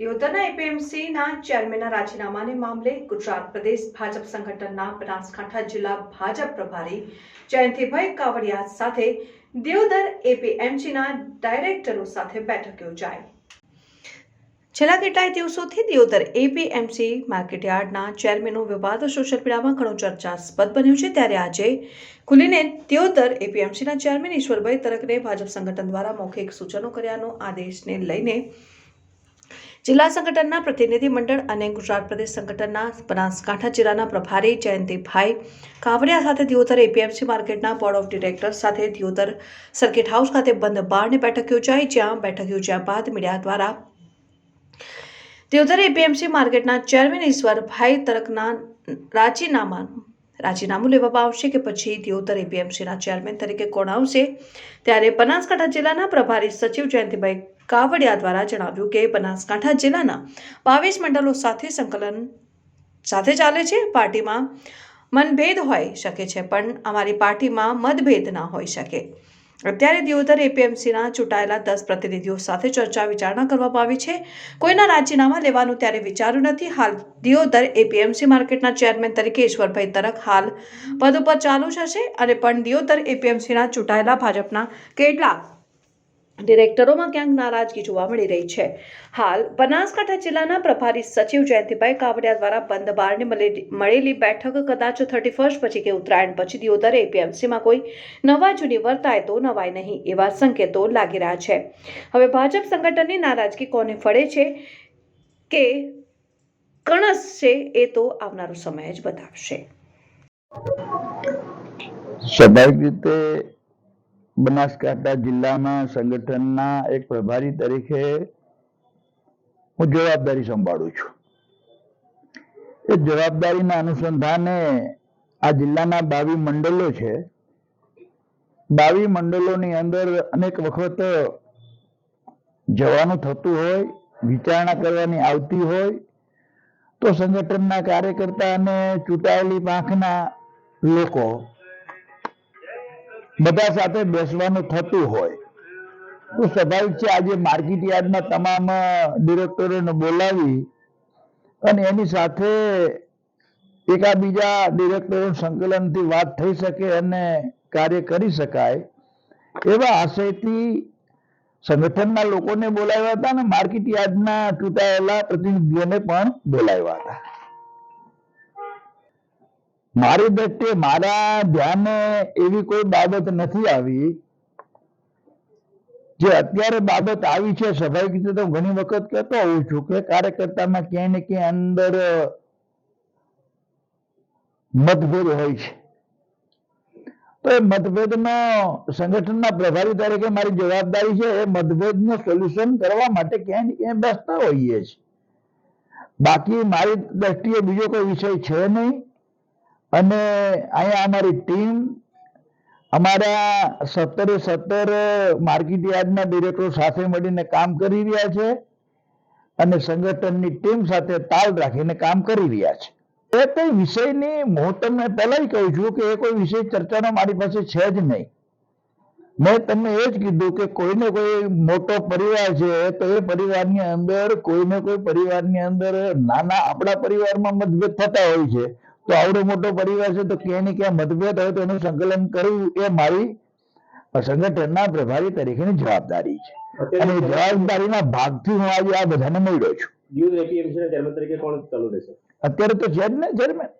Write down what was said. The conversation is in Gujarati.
દિયોદરના એપીએમસીના ચેરમેનના રાજીનામાને મામલે ગુજરાત પ્રદેશ ભાજપ સંગઠનના બનાસકાંઠા જિલ્લા ભાજપ પ્રભારી જયંતિભાઈ કાવડિયા સાથે દિયોદર એપીએમસીના ડાયરેક્ટરો સાથે બેઠક યોજાઈ. છેલ્લા કેટલાય દિવસોથી દિયોદર એપીએમસી માર્કેટયાર્ડના ચેરમેનનો વિવાદ સોશિયલ મીડિયામાં ઘણો ચર્ચાસ્પદ બન્યો છે. ત્યારે આજે ખુલીને દિયોદર એપીએમસીના ચેરમેન ઈશ્વરભાઈ તરકને ભાજપ સંગઠન દ્વારા મૌખિક સૂચનો કર્યાનો આદેશને લઈને જિલ્લા સંગઠનના પ્રતિનિધિ મંડળ અને ગુજરાત પ્રદેશ સંગઠનના બનાસકાંઠા જિલ્લાના પ્રભારી જયંતિભાઈ કાવડિયા સાથે દિયોદર એપીએમસી માર્કેટના બોર્ડ ઓફ ડિરેક્ટર્સ સાથે દિયોદર સર્કિટ હાઉસ ખાતે બંધ બારની બેઠક યોજાઈ, જ્યાં બેઠક યોજ્યા બાદ મીડિયા દ્વારા દિયોદર એપીએમસી માર્કેટના ચેરમેન ઈશ્વરભાઈ તરકના રાજીનામાનું રાજીનામું લેવામાં આવશે કે પછી દિયોદર એપીએમસીના ચેરમેન તરીકે કોણ આવશે? ત્યારે બનાસકાંઠા જિલ્લાના પ્રભારી સચિવ જયંતિભાઈ કાવડિયા દ્વારા જણાવ્યું કે બનાસકાંઠા જિલ્લાના બાવીસ મંડળો સાથે સંકલન સાથે ચાલે છે. પાર્ટીમાં મનભેદ હોઈ શકે છે, પણ અમારી પાર્ટીમાં મતભેદ ના હોઈ શકે. અત્યારે દિયોદર એપીએમસીના ચૂંટાયેલા દસ પ્રતિનિધિઓ સાથે ચર્ચા વિચારણા કરવામાં આવી છે. કોઈના રાજીનામા લેવાનું ત્યારે વિચાર્યું નથી. હાલ દિયોદર એપીએમસી માર્કેટના ચેરમેન તરીકે ઈશ્વરભાઈ તરક હાલ પદ ઉપર ચાલુ જ હશે અને પણ દિયોદર એપીએમસીના ચૂંટાયેલા ભાજપના કેટલાક ડિરેક્ટરોમાં ક્યાંક નારાજગી જોવા મળી રહી છે. હાલ, બનાસકાંઠા જિલ્લાના પ્રભારી સચિવ જયંતિભાઈ કાવડિયા દ્વારા બંધ બારને મળેલી બેઠક કદાચ થર્ટી ફર્સ્ટ પછી કે ઉત્તરાયણ પછી દિયોદર એપીએમસીમાં કોઈ નવા જૂની વર્તાય તો નવાય નહીં એવા સંકેતો લાગી રહ્યા છે. હવે ભાજપ સંગઠનની નારાજગી કોને ફળે છે કે કણસ છે એ તો આવનારો સમય જ બતાવશે. સ્વાભાવિક રીતે બનાસકાંઠા જિલ્લાના સંગઠનના એક પ્રભારી તરીકે હું જવાબદારી સંભાળું છું. એ જવાબદારીના અનુસંધાને આ જિલ્લાના બાવી મંડળો છે. બાવી મંડળોની અંદર અનેક વખત જવાનું થતું હોય, વિચારણા કરવાની આવતી હોય, તો સંગઠનના કાર્યકર્તા અને ચૂંટાયેલી પાંખના લોકો બધા સાથે બેસવાનું થતું હોય. તો સ્વાભાવિક છે, આજે માર્કેટ યાર્ડના તમામ ડિરેક્ટરોને બોલાવી અને એની સાથે એકાબીજા ડિરેક્ટરો સંકલનથી વાત થઈ શકે અને કાર્ય કરી શકાય એવા આશયથી સંગઠનના લોકોને બોલાવ્યા હતા અને માર્કેટ યાર્ડના ચૂંટાયેલા પ્રતિનિધિઓને પણ બોલાવ્યા હતા. મારી દ્રષ્ટિએ મારા ધ્યાને એવી કોઈ બાબત નથી આવી. જે અત્યારે બાબત આવી છે, સ્વાભાવિક રીતે તો ઘણી વખત કહેતો હોઉં છું કે કાર્યકર્તામાં ક્યાંય ને ક્યાંય અંદર, મતભેદ હોય છે. તો એ મતભેદનો સંગઠનના પ્રભારી તરીકે મારી જવાબદારી છે, એ મતભેદનું સોલ્યુશન કરવા માટે ક્યાંય ને ક્યાંય બેસતા હોઈએ છીએ. બાકી મારી દ્રષ્ટિએ બીજો કોઈ વિષય છે નહીં. અને અહીંયા અમારી ટીમ અમારા સત્તરે સત્તર માર્કેટ યાર્ડના ડિરેક્ટરો સાથે મળીને કામ કરી રહ્યા છે અને સંગઠનની ટીમ સાથે તાલ રાખીને કામ કરી રહ્યા છે. એ કોઈ વિષયની હું તમને પહેલા કહું છું કે એ કોઈ વિષય ચર્ચાનો મારી પાસે છે જ નહીં. મેં તમને એ જ કીધું કે કોઈને કોઈ મોટો પરિવાર છે તો એ પરિવારની અંદર કોઈને કોઈ પરિવારની અંદર નાના આપણા પરિવારમાં મતભેદ થતા હોય છે. તો આવડો મોટો પરિવાર છે તો ક્યાંય ને ક્યાં મતભેદ હોય તો એનું સંકલન કરવું એ મારી સંગઠનના પ્રભારી તરીકેની જવાબદારી છે. અને જવાબદારીના ભાગથી હું આજે આ બધાને મળ્યો છું. અત્યારે તો છે જ ને ચેરમેન